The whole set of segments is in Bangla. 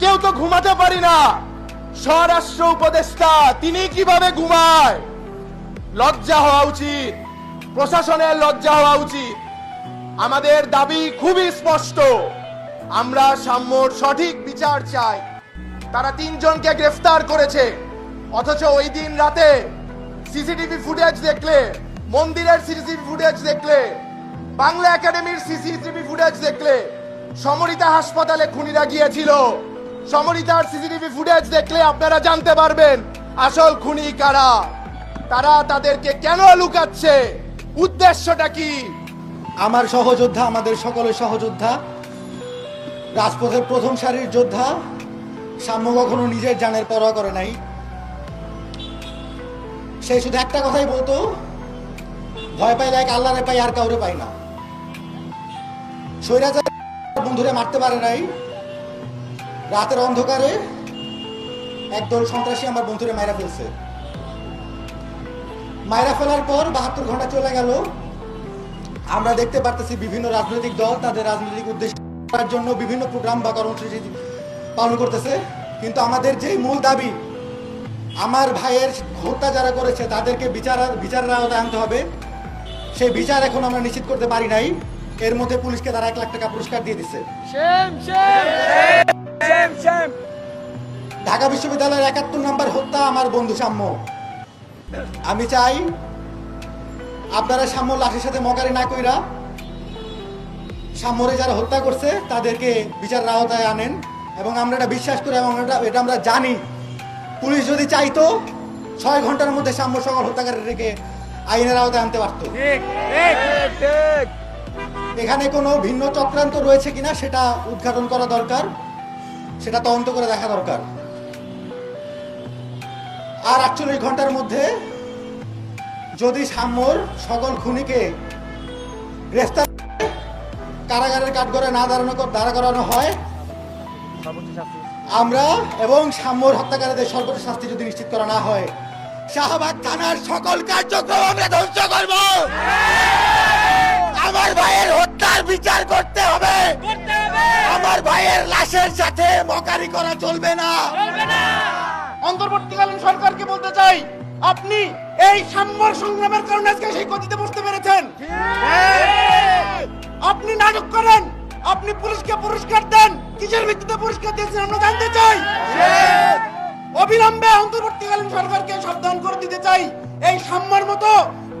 কেউ তো ঘুমাতে পারি না। স্বরাষ্ট্র উপদেষ্টা, তিনি কীভাবে ঘুমায়? লজ্জা হওয়া উচিত। প্রশাসনের লজ্জা হওয়া উচিত। আমাদের দাবি খুবই স্পষ্ট। আমরা সাম্যর সঠিক বিচার চাই। তারা তিনজনকে গ্রেফতার করেছে। অথচ ওই দিন রাতে সিসিটিভি ফুটেজ দেখলে, মন্দিরের সিসিটিভি ফুটেজ দেখলে, বাংলা একাডেমির সিসিটিভি ফুটেজ দেখলে, সমরিতা হাসপাতালে খুনিরা গিয়েছিল। সমরিতার সিসিটিভি ফুটেজ দেখলে আপনারা জানতে পারবেন, আসল খুনি কারা? তারা তাদেরকে কেন লুকাচ্ছে? উদ্দেশ্যটা কি? আমার সহযোদ্ধা, আমাদের সকলের সহযোদ্ধা, রাজপথের প্রথম সারির যোদ্ধা, সাম্য কখনো নিজের জানের পরোয়া করে নাই। সে শুধু একটা কথাই বলতো, ভয় পাইলে এক আল্লাহরে পাই আর কাউরে পাই না। সৈরাচার বন্ধুরে মারতে পারে নাই রাতের অন্ধকারে একদল সন্ত্রাসী আমার বন্ধুরে মাইরা ফেলছে। মাইরা ফেলার পর বাহাত্তর ঘণ্টা চলে গেল। আমরা দেখতে পারতেছি বিভিন্ন রাজনৈতিক দল তাদের রাজনৈতিক উদ্দেশ্য করার জন্য বিভিন্ন প্রোগ্রাম বা কর্মসূচি পালন করতেছে। কিন্তু আমাদের যেই মূল দাবি, আমার ভাইয়ের হত্যা যারা করেছে তাদেরকে বিচার, বিচারের আওতায় আনতে হবে। সেই বিচার এখন আমরা নিশ্চিত করতে পারি নাই। এর মধ্যে পুলিশকে তারা এক লাখ টাকা পুরস্কার দিয়ে দিচ্ছে। ঢাকা বিশ্ববিদ্যালয়ের একাত্তর নম্বর হত্যা আমার বন্ধু সাম্য। আমি চাই আপনারা সাম্য লাঠির সাথে মকারি না কইরা সাম্যরে যারা হত্যা করছে তাদেরকে বিচারের আওতায় আনেন এবং আমরা এটা বিশ্বাস করি এবং এটা এটা আমরা জানি। পুলিশ যদি চাইতো ছয় ঘণ্টার মধ্যে সাম্য সকল হত্যাকারী রেখে আইনের আওতায় আনতে পারতো। এখানে কোনো ভিন্ন চক্রান্ত রয়েছে কিনা সেটা উদ্ঘাটন করা দরকার। সেটা তদন্ত করে দেখা দরকার। আর আটচল্লিশ ঘণ্টার মধ্যে যদি সাম্যর সকল খুনিকে গ্রেফতার কারাগারের কাঠগড়ে না দাঁড়ানো দাঁড়া করানো হয়, আমরা এবং সাম্যর হত্যাকারীদের সর্বোচ্চ শাস্তি যদি নিশ্চিত করা না হয়, শাহবাগ থানার সকল কার্যক্রম আমরা ধ্বংস করব। আমার ভাইয়ের হত্যার বিচার করতে হবে। আমার ভাইয়ের লাশের সাথে মকারি করা চলবে না। অন্তর্বর্তীকালীন সরকারকে বলতে চাই আপনি এই সাম্যর সংগ্রামের কারণে আজকে সেই গতিতে বসতে পেরেছেন। আপনি নাটক করেন আপনি পুলিশকে পুরস্কার দেন কিসের ভিত্তিতে পুরস্কার দিয়েছেন আমরা জানতে চাই। অবিলম্বে অন্তর্বর্তীকালীন সরকারকে সাবধান করে দিতে চাই এই সাম্যর মতো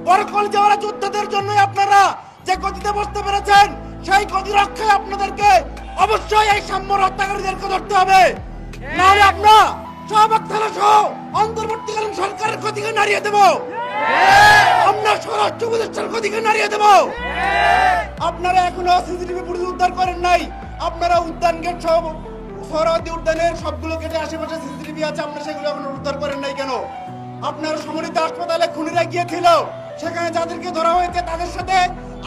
বড় কলজাওয়ালা যোদ্ধাদের জন্যই আপনারা যে গতিতে বসতে পেরেছেন, সেই গতি রক্ষায় আপনাদেরকে অবশ্যই এই সাম্যর হত্যাকারীদেরকে ধরতে হবে। নাহলে আপনার শাহবাগ থানা সহ অন্তর্বর্তীকালীন সরকারের ক্ষতিকে নাড়িয়ে দেব। আমরা স্বরাষ্ট্র উপদেষ্টার ক্ষতিকে নাড়িয়ে দেব। আপনারা এখনও সিসিটিভি ফুটেজ উদ্ধার করেন নাই। আপনারা উদ্যান গেট সহ সরহদি উদ্যানের সবগুলো গেটে আশেপাশে সিসিটিভি আছে আপনারা সেগুলো এখনও উদ্ধার করেন নাই কেন? আপনার সমন্বিত হাসপাতালে খুনিরা গিয়েছিল, সেখানে যাদেরকে ধরা হয়েছে তাদের সাথে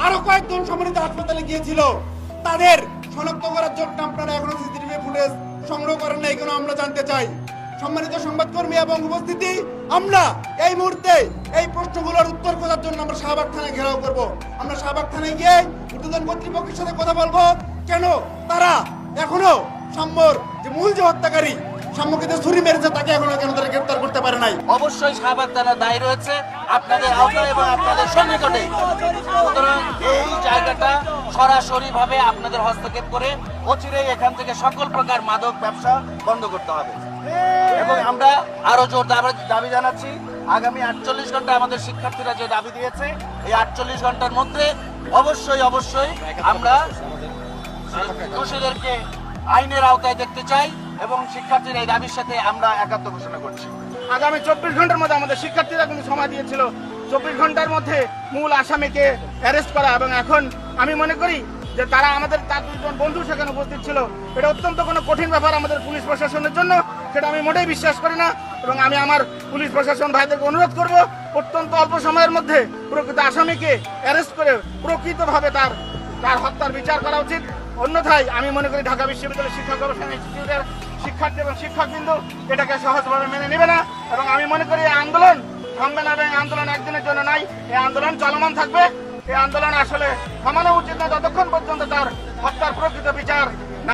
আরও কয়েকজন সমন্বিত হাসপাতালে গিয়েছিল। তাদের শনাক্ত করার জন্য আপনারা এখনও সিসিটিভি ফুটেজ সংগ্রহ করেন নাই কেন আমরা জানতে চাই। সম্মানিত সংবাদকর্মী এবং উপস্থিতি, আমরা এই মুহূর্তে এই প্রশ্নগুলোর উত্তর খোঁজার জন্য আমরা শাহবাগ থানায় ঘেরাও করব। আমরা শাহবাগ থানায় গিয়ে উদ্বোধন কর্তৃপক্ষের সাথে কথা বলব। কেন? তারা এখনও সাম্যর যে মূল যে হত্যাকারী, সাম্যকে যে ছুরি মেরেছে তাকে এখনও কেন তারা গ্রেপ্তার করতে পারে নাই? অবশ্যই শাহবাগ তারা দায়ী রয়েছে আপনাদের আওতায় এবং আপনাদের সন্নিকটে। সুতরাং এই সরাসরি ভাবে আপনাদের হস্তক্ষেপ করে অচিরেই এখান থেকে সকল প্রকার মাদক ব্যবসা বন্ধ করতে হবে। এবং আমরা আরও জোর দাবি জানাচ্ছি, আগামী আটচল্লিশ ঘণ্টা আমাদের শিক্ষার্থীরা যে দাবি দিয়েছে, এই আটচল্লিশ ঘণ্টার মধ্যে অবশ্যই অবশ্যই আমরা দোষীদেরকে আইনের আওতায় দেখতে চাই এবং শিক্ষার্থীর এই দাবির সাথে আমরা একাত্ম ঘোষণা করছি। আগামী চব্বিশ ঘণ্টার মধ্যে আমাদের শিক্ষার্থীরা কিন্তু সময় দিয়েছিল। চব্বিশ ঘণ্টার মধ্যে মূল আসামিকে অ্যারেস্ট করা এবং এখন আমি মনে করি যে তারা আমাদের, তার দুজন বন্ধু সেখানে উপস্থিত ছিল। এটা অত্যন্ত কোনো কঠিন ব্যাপার আমাদের পুলিশ প্রশাসনের জন্য, সেটা আমি মোটেই বিশ্বাস করি না এবং আমি আমার পুলিশ প্রশাসন ভাইদেরকে অনুরোধ করব অত্যন্ত অল্প সময়ের মধ্যে প্রকৃত আসামিকে অ্যারেস্ট করে প্রকৃতভাবে তার তার হত্যার বিচার করা উচিত। অন্যথায় আমি মনে করি ঢাকা বিশ্ববিদ্যালয় শিক্ষা গবেষণা ইনস্টিটিউটের শিক্ষার্থী এবং শিক্ষকবৃন্দ এটাকে সহজভাবে মেনে নেবে না এবং আমি মনে করি এই আন্দোলন থামবে না এবং আন্দোলন একদিনের জন্য নাই, এই আন্দোলন চলমান থাকবে। এই আন্দোলন আসলে থামানো উচিত না। যতক্ষণ পর্যন্ত তার হত্যার প্রকৃত বিচার